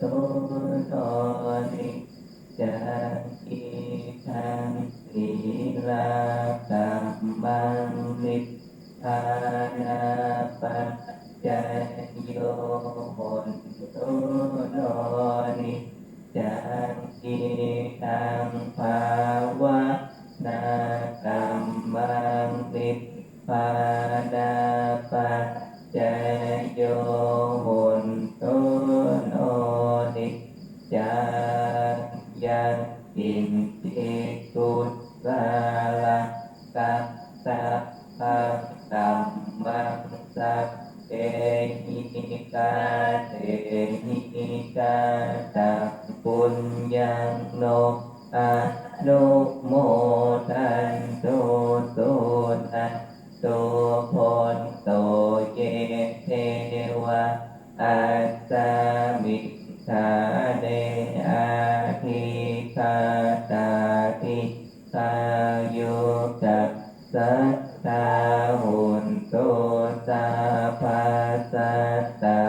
ตุโสติจะอิทังสีลาสัมมังนิพานาปัจจโยหนตุโนนิจังอิทังาวะนากรรมังนิพา ยังอินทิกุสาลากัสสะภะกัมมังสัพเอหิกาเตหิกาตัปุญญังโนอะโนโมทันโตุสุนันตุพ คายุจัสสัตาหุนโตสาภาสัตตา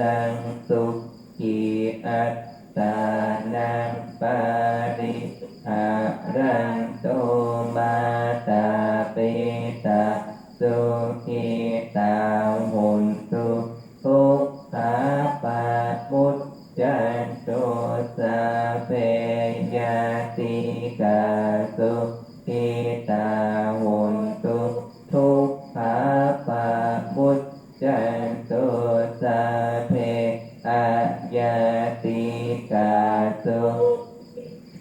นังสุขีอัตตานังปาริหารันโตมาตาเปตาสุขีตา ตาหุนตุทุกขาปามุตจันโตสาเพอาญาติกาสุ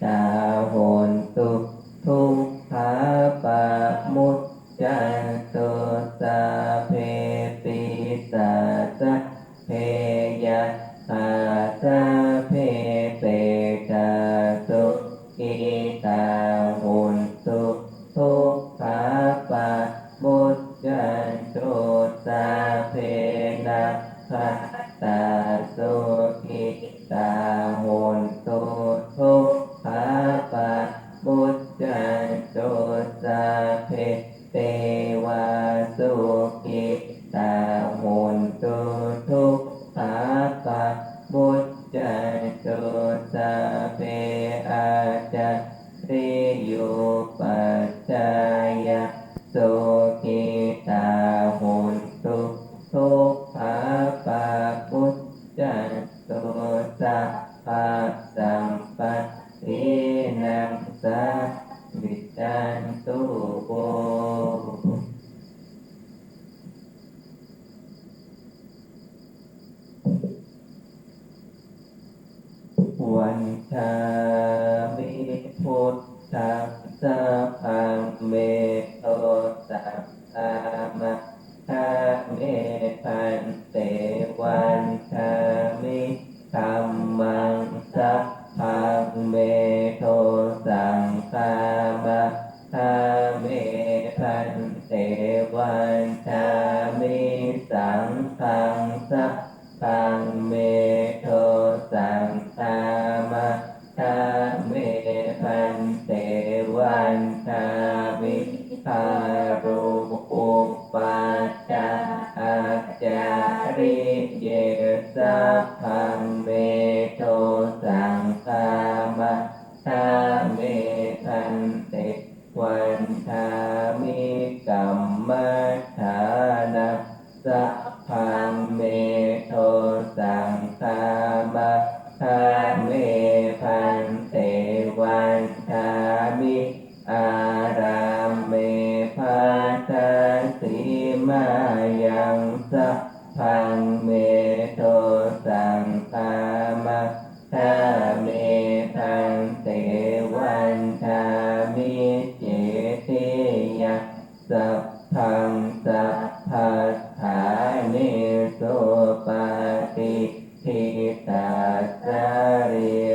ตาหุนตุทุกขาปามุตจันโตสาเพติสัสะเพยะอาสา จันโตสาเพนะคาตาสุขิตาหุนตุทุกขาปะบุจันโตสาเพ ทุ วันชามิสังฆังสัพพังเมโทสังตามะทาเมพันเตวันตาวิภา พัทาสีมายังสัพพังเมโทสังฆามะทาเมพันเตวันทามิเจติยะสัพพังสัพพัสสาเนโสปาติทิตาสาริย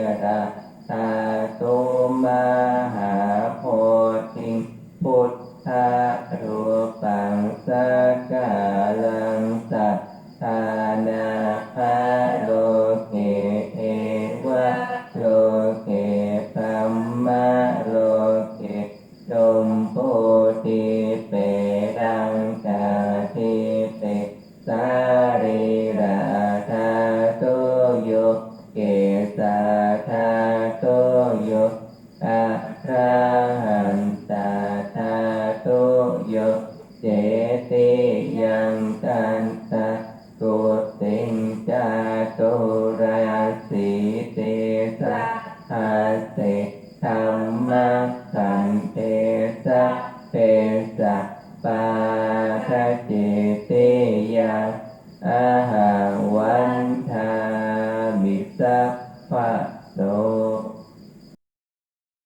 ตา ลังสัทธานาคาโลเกเทวะโลเกสัมมาโลเกจมโพธิเปรังกาทิเปสาริราธาโตโยเกสาธา ติงจาตุราสีเตสะอาเตธรรมะสันเตสะเปสะปาทะจิติยาอา